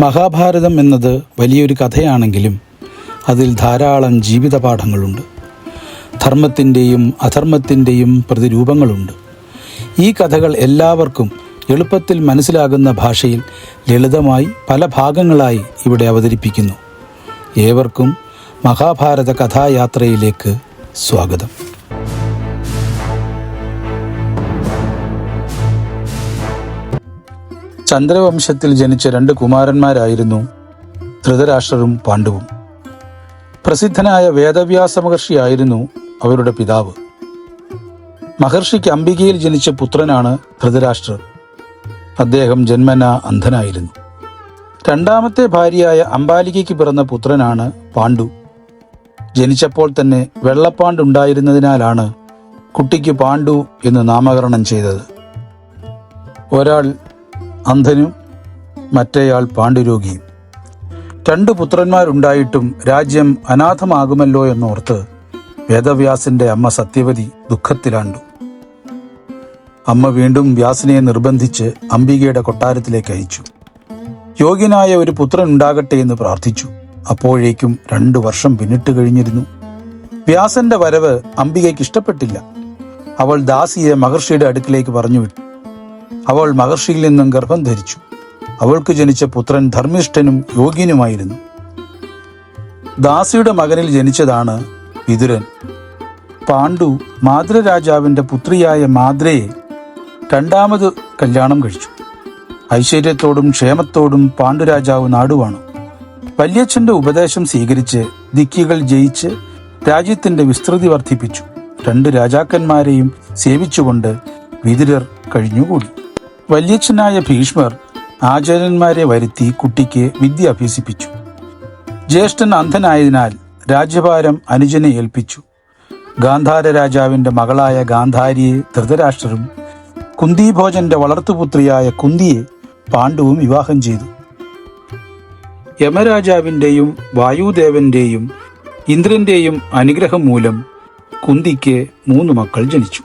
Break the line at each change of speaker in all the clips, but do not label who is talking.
മഹാഭാരതം എന്നത് വലിയൊരു കഥയാണെങ്കിലും അതിൽ ധാരാളം ജീവിത പാഠങ്ങളുണ്ട് ധർമ്മത്തിന്റെയും അധർമ്മത്തിന്റെയും പ്രതിരൂപങ്ങളുണ്ട്. ഈ കഥകൾ എല്ലാവർക്കും എളുപ്പത്തിൽ മനസ്സിലാകുന്ന ഭാഷയിൽ ലളിതമായി പല ഭാഗങ്ങളായി ഇവിടെ അവതരിപ്പിക്കുന്നു. ഏവർക്കും മഹാഭാരത കഥായാത്രയിലേക്ക് സ്വാഗതം. ചന്ദ്രവംശത്തിൽ ജനിച്ച രണ്ട് കുമാരന്മാരായിരുന്നു ധൃതരാഷ്ട്രരും പാണ്ഡവും. പ്രസിദ്ധനായ വേദവ്യാസ മഹർഷിയായിരുന്നു അവരുടെ പിതാവ്. മഹർഷിക്ക് അംബികയിൽ ജനിച്ച പുത്രനാണ് ധൃതരാഷ്ട്രർ അദ്ദേഹം ജന്മന അന്ധനായിരുന്നു. രണ്ടാമത്തെ ഭാര്യയായ അംബാലികയ്ക്ക് പിറന്ന പുത്രനാണ് പാണ്ഡു. ജനിച്ചപ്പോൾ തന്നെ വെള്ളപ്പാണ്ടുണ്ടായിരുന്നതിനാലാണ് കുട്ടിക്ക് പാണ്ഡു എന്ന് നാമകരണം ചെയ്തത്. ഒരാൾ അന്ധനും മറ്റേയാൾ പാണ്ഡുരോഗിയും. രണ്ടു പുത്രന്മാരുണ്ടായിട്ടും രാജ്യം അനാഥമാകുമല്ലോ എന്നോർത്ത് വേദവ്യാസിന്റെ അമ്മ സത്യവതി ദുഃഖത്തിലാണ്ടു. അമ്മ വീണ്ടും വ്യാസിനെ നിർബന്ധിച്ച് അംബികയുടെ കൊട്ടാരത്തിലേക്ക് അയച്ചു. യോഗ്യനായ ഒരു പുത്രൻ ഉണ്ടാകട്ടെ എന്ന് പ്രാർത്ഥിച്ചു. അപ്പോഴേക്കും രണ്ടു വർഷം പിന്നിട്ട് കഴിഞ്ഞിരുന്നു. വ്യാസന്റെ വരവ് അംബികയ്ക്ക് ഇഷ്ടപ്പെട്ടില്ല. അവൾ ദാസിയെ മഹർഷിയുടെ അടുക്കിലേക്ക് പറഞ്ഞു വിട്ടു. അവൾ മഹർഷിയിൽ നിന്നും ഗർഭം ധരിച്ചു. അവൾക്ക് ജനിച്ച പുത്രൻ ധർമ്മിഷ്ഠനും യോഗ്യനുമായിരുന്നു ദാസിയുടെ മകനിൽ ജനിച്ചതാണ് വിതുരൻ. പാണ്ഡു മാതൃരാജാവിന്റെ പുത്രിയായ മാദ്രയെ രണ്ടാമത് കല്യാണം കഴിച്ചു. ഐശ്വര്യത്തോടും ക്ഷേമത്തോടും പാണ്ഡുരാജാവ് നാടുവാണു. വല്യച്ഛന്റെ ഉപദേശം സ്വീകരിച്ച് ദിക്കികൾ ജയിച്ച് രാജ്യത്തിന്റെ വിസ്തൃതി വർദ്ധിപ്പിച്ചു. രണ്ട് രാജാക്കന്മാരെയും സേവിച്ചുകൊണ്ട് വിതുരർ കഴിഞ്ഞുകൂടി. വല്യച്ഛനായ ഭീഷ്മർ ആചാര്യന്മാരെ വരുത്തി കുട്ടിക്ക് വിദ്യ അഭ്യസിപ്പിച്ചു. ജ്യേഷ്ഠൻ അന്ധനായതിനാൽ രാജ്യഭാരം അനുജനെ ഏൽപ്പിച്ചു. ഗാന്ധാര രാജാവിന്റെ മകളായ ഗാന്ധാരിയെ ധൃതരാഷ്ട്രരും കുന്തിഭോജന്റെ വളർത്തുപുത്രിയായ കുന്തിയെ പാണ്ഡുവും വിവാഹം ചെയ്തു. യമരാജാവിന്റെയും വായുദേവന്റെയും ഇന്ദ്രന്റെയും അനുഗ്രഹം മൂലം കുന്തിക്ക് മൂന്ന് മക്കൾ ജനിച്ചു.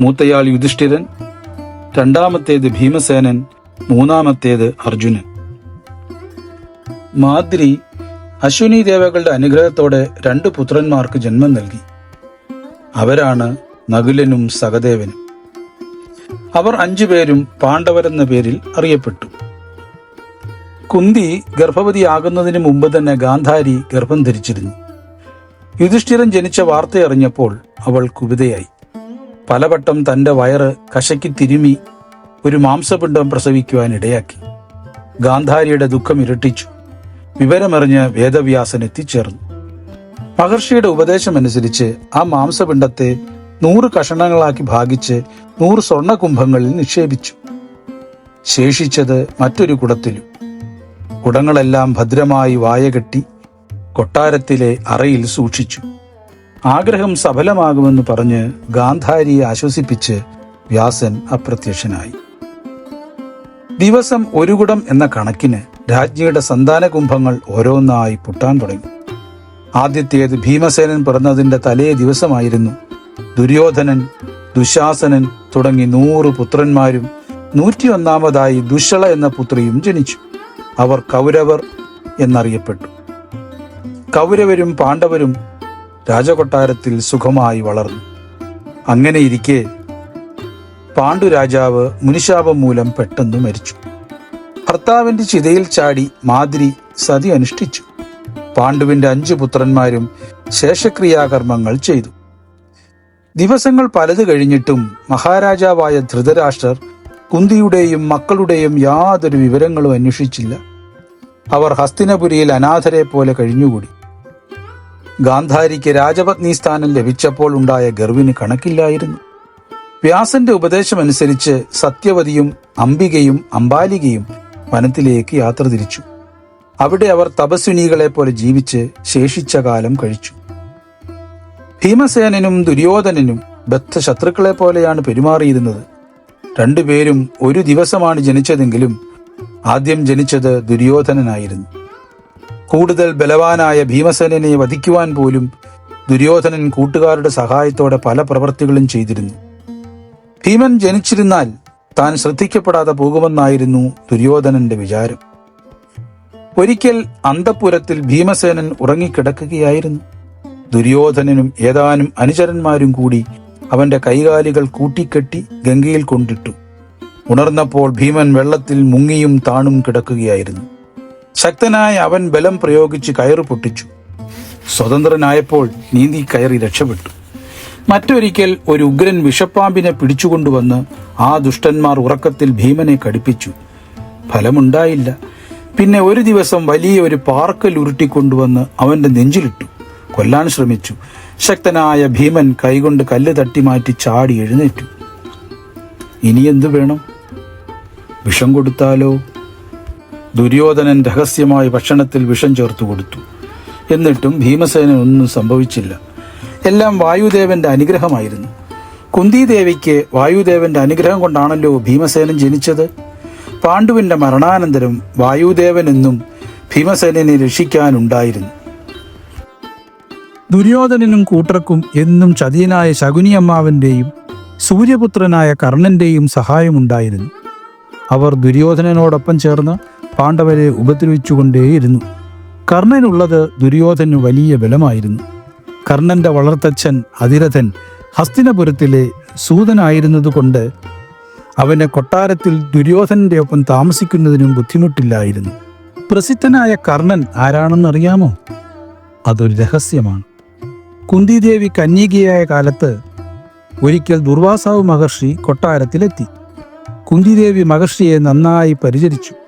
മൂത്തയാൾ യുധിഷ്ഠിരൻ രണ്ടാമത്തേത് ഭീമസേനൻ മൂന്നാമത്തേത് അർജുനൻ. മാദ്രി അശ്വിനി ദേവകളുടെ അനുഗ്രഹത്തോടെ രണ്ട് പുത്രന്മാർക്ക് ജന്മം നൽകി. അവരാണ് നകുലനും സഹദേവനും. അവർ അഞ്ചുപേരും പാണ്ഡവരെന്ന പേരിൽ അറിയപ്പെട്ടു. കുന്തി ഗർഭവതിയാകുന്നതിന് മുമ്പ് തന്നെ ഗാന്ധാരി ഗർഭം ധരിച്ചിരുന്നു. യുധിഷ്ഠിരൻ ജനിച്ച വാർത്തയറിഞ്ഞപ്പോൾ അവൾ കുപിതയായി. പലവട്ടം തന്റെ വയറ് കശക്കി തിരുമി ഒരു മാംസപിണ്ഡം പ്രസവിക്കുവാൻ ഇടയാക്കി ഗാന്ധാരിയുടെ ദുഃഖം ഇരട്ടിച്ചു. വിവരമറിഞ്ഞ് വേദവ്യാസൻ എത്തിച്ചേർന്നു. മഹർഷിയുടെ ഉപദേശമനുസരിച്ച് ആ മാംസപിണ്ഡത്തെ നൂറ് കഷണങ്ങളാക്കി ഭാഗിച്ച് നൂറ് സ്വർണകുംഭങ്ങളിൽ നിക്ഷേപിച്ചു. ശേഷിച്ചത് മറ്റൊരു കുടത്തിലും. കുടങ്ങളെല്ലാം ഭദ്രമായി വായകെട്ടി കൊട്ടാരത്തിലെ അറയിൽ സൂക്ഷിച്ചു. ആഗ്രഹം സഫലമാകുമെന്ന് പറഞ്ഞ് ഗാന്ധാരിയെ ആശ്വസിപ്പിച്ച് വ്യാസൻ അപ്രത്യക്ഷനായി. ദിവസം ഒരു കുടം എന്ന കണക്കിന് രാജ്ഞിയുടെ സന്താന കുംഭങ്ങൾ ഓരോന്നായി പുട്ടാൻ തുടങ്ങി. ആദ്യത്തേത് ഭീമസേനൻ പിറന്നതിന്റെ തലേ ദിവസമായിരുന്നു. ദുര്യോധനൻ ദുശാസനൻ തുടങ്ങി നൂറ് പുത്രന്മാരും നൂറ്റിയൊന്നാമതായി ദുഷള എന്ന പുത്രിയും ജനിച്ചു. അവർ കൗരവർ എന്നറിയപ്പെട്ടു. കൗരവരും പാണ്ഡവരും രാജകൊട്ടാരത്തിൽ സുഖമായി വളർന്നു. അങ്ങനെയിരിക്കെ പാണ്ഡുരാജാവ് മുനിശാപം മൂലം പെട്ടെന്ന് മരിച്ചു. ഭർത്താവിന്റെ ചിതയിൽ ചാടി മാതിരി സതി അനുഷ്ഠിച്ചു. പാണ്ഡുവിന്റെ അഞ്ചു പുത്രന്മാരും ശേഷക്രിയാകർമ്മങ്ങൾ ചെയ്തു. ദിവസങ്ങൾ പലത് കഴിഞ്ഞിട്ടും മഹാരാജാവായ ധൃതരാഷ്ട്രർ കുന്തിയുടെയും മക്കളുടെയും യാതൊരു വിവരങ്ങളും അന്വേഷിച്ചില്ല. അവർ ഹസ്തിനപുരിയിൽ അനാഥരെ പോലെ കഴിഞ്ഞുകൂടി. ഗാന്ധാരിക്ക് രാജപത്നി സ്ഥാനം ലഭിച്ചപ്പോൾ ഉണ്ടായ ഗർവിന് കണക്കില്ലായിരുന്നു. വ്യാസന്റെ ഉപദേശമനുസരിച്ച് സത്യവതിയും അംബികയും അംബാലികയും വനത്തിലേക്ക് യാത്ര തിരിച്ചു. അവിടെ അവർ തപസ്വിനികളെ പോലെ ജീവിച്ച് ശേഷിച്ച കാലം കഴിച്ചു. ഭീമസേനനും ദുര്യോധനനും ബദ്ധ ശത്രുക്കളെ പോലെയാണ് പെരുമാറിയിരുന്നത്. രണ്ടുപേരും ഒരു ദിവസമാണ് ജനിച്ചതെങ്കിലും ആദ്യം ജനിച്ചത് ദുര്യോധനനായിരുന്നു. കൂടുതൽ ബലവാനായ ഭീമസേനനെ വധിക്കുവാൻ പോലും ദുര്യോധനൻ കൂട്ടുകാരുടെ സഹായത്തോടെ പല പ്രവൃത്തികളും ചെയ്തിരുന്നു. ഭീമൻ ജനിച്ചിരുന്നാൽ താൻ ശ്രദ്ധിക്കപ്പെടാതെ പോകുമെന്നായിരുന്നു ദുര്യോധനന്റെ വിചാരം. ഒരിക്കൽ അന്തപുരത്തിൽ ഭീമസേനൻ ഉറങ്ങിക്കിടക്കുകയായിരുന്നു. ദുര്യോധനനും ഏതാനും അനുചരന്മാരും കൂടി അവന്റെ കൈകാലുകൾ കൂട്ടിക്കെട്ടി ഗംഗയിൽ കൊണ്ടിട്ടു. ഉണർന്നപ്പോൾ ഭീമൻ വെള്ളത്തിൽ മുങ്ങിയും താണും കിടക്കുകയായിരുന്നു. ശക്തനായ അവൻ ബലം പ്രയോഗിച്ച് കയറ് പൊട്ടിച്ചു. സ്വതന്ത്രനായപ്പോൾ നീന്തി കയറി രക്ഷപ്പെട്ടു. മറ്റൊരിക്കൽ ഒരു ഉഗ്രൻ വിഷപ്പാമ്പിനെ പിടിച്ചുകൊണ്ടുവന്ന് ആ ദുഷ്ടന്മാർ ഉറക്കത്തിൽ ഭീമനെ കടിപ്പിച്ചു. ഫലമുണ്ടായില്ല. പിന്നെ ഒരു ദിവസം വലിയ ഒരു പാർക്കൽ ഉരുട്ടിക്കൊണ്ടുവന്ന് അവന്റെ നെഞ്ചിലിട്ടു. കൊല്ലാൻ ശ്രമിച്ചു. ശക്തനായ ഭീമൻ കൈകൊണ്ട് കല്ല് തട്ടി മാറ്റി ചാടി എഴുന്നേറ്റു. ഇനി എന്തു വേണം? വിഷം കൊടുത്താലോ? ദുര്യോധനൻ രഹസ്യമായി ഭക്ഷണത്തിൽ വിഷം ചേർത്തു കൊടുത്തു. എന്നിട്ടും ഭീമസേന ഒന്നും സംഭവിച്ചില്ല. എല്ലാം വായുദേവന്റെ അനുഗ്രഹമായിരുന്നു. കുന്തിദേവിക്ക് വായുദേവന്റെ അനുഗ്രഹം കൊണ്ടാണല്ലോ ഭീമസേനൻ ജനിച്ചത്? പാണ്ഡുവിന്റെ മരണാനന്തരം വായുദേവൻ എന്നും ഭീമസേനനെ രക്ഷിക്കാനുണ്ടായിരുന്നു. ദുര്യോധനനും കൂട്ടർക്കും എന്നും ചതിയനായ ശകുനിയമ്മാവിന്റെയും സൂര്യപുത്രനായ കർണന്റെയും സഹായമുണ്ടായിരുന്നു. അവർ ദുര്യോധനനോടൊപ്പം ചേർന്ന് പാണ്ഡവരെ ഉപദ്രവിച്ചുകൊണ്ടേയിരുന്നു. കർണനുള്ളത് ദുര്യോധന് വലിയ ബലമായിരുന്നു. കർണന്റെ വളർത്തച്ഛൻ അതിരഥൻ ഹസ്തിനപുരത്തിലെ സൂതനായിരുന്നതുകൊണ്ട് അവനെ കൊട്ടാരത്തിൽ ദുര്യോധനന്റെ ഒപ്പം താമസിക്കുന്നതിനും ബുദ്ധിമുട്ടില്ലായിരുന്നു. പ്രസിദ്ധനായ കർണൻ ആരാണെന്നറിയാമോ? അതൊരു രഹസ്യമാണ്. കുന്തിദേവി കന്യകയായ കാലത്ത് ഒരിക്കൽ ദുർവാസാവ് മഹർഷി കൊട്ടാരത്തിലെത്തി. കുന്തിദേവി മഹർഷിയെ നന്നായി പരിചരിച്ചു.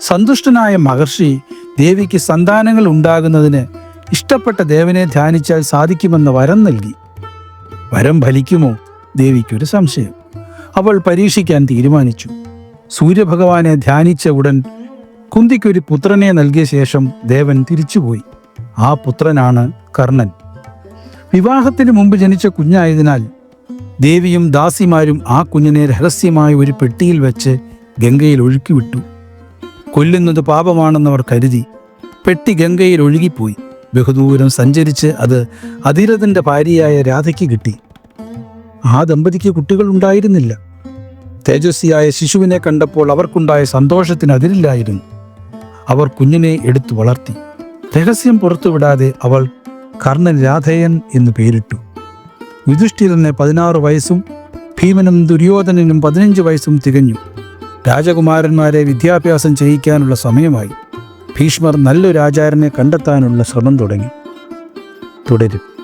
സന്തുഷ്ടനായ മഹർഷി ദേവിക്ക് സന്താനങ്ങൾ ഉണ്ടാകുന്നതിന് ഇഷ്ടപ്പെട്ട ദേവനെ ധ്യാനിച്ചാൽ സാധിക്കുമെന്ന വരം നൽകി. വരം ഫലിക്കുമോ? ദേവിക്കൊരു സംശയം. അവൾ പരീക്ഷിക്കാൻ തീരുമാനിച്ചു. സൂര്യഭഗവാനെ ധ്യാനിച്ച ഉടൻ കുന്തിക്കൊരു പുത്രനെ നൽകിയ ശേഷം ദേവൻ തിരിച്ചുപോയി. ആ പുത്രനാണ് കർണൻ. വിവാഹത്തിന് മുമ്പ് ജനിച്ച കുഞ്ഞായതിനാൽ ദേവിയും ദാസിമാരും ആ കുഞ്ഞിനെ രഹസ്യമായ ഒരു പെട്ടിയിൽ വെച്ച് ഗംഗയിൽ ഒഴുക്കിവിട്ടു. കൊല്ലുന്നത് പാപമാണെന്നവർ കരുതി പെട്ടി ഗംഗയിൽ ഒഴുകിപ്പോയി. ബഹുദൂരം സഞ്ചരിച്ച് അത് അതിരഥന്റെ ഭാര്യയായ രാധയ്ക്ക് കിട്ടി. ആ ദമ്പതിക്ക് കുട്ടികൾ ഉണ്ടായിരുന്നില്ല. തേജസ്വിയായ ശിശുവിനെ കണ്ടപ്പോൾ അവർക്കുണ്ടായ സന്തോഷത്തിന് അതിരില്ലായിരുന്നു. അവർ കുഞ്ഞിനെ എടുത്തു വളർത്തി. രഹസ്യം പുറത്തുവിടാതെ അവൾ കർണൻ രാധയൻ എന്ന് പേരിട്ടു. യുധിഷ്ഠിരന് പതിനാറ് വയസ്സും ഭീമനും ദുര്യോധനനും പതിനഞ്ച് വയസ്സും തികഞ്ഞു. രാജകുമാരന്മാരെ വിദ്യാഭ്യാസം ചെയ്യിക്കാനുള്ള സമയമായി. ഭീഷ്മർ നല്ലൊരു ആചാരനെ കണ്ടെത്താനുള്ള ശ്രമം തുടങ്ങി. തുടരും.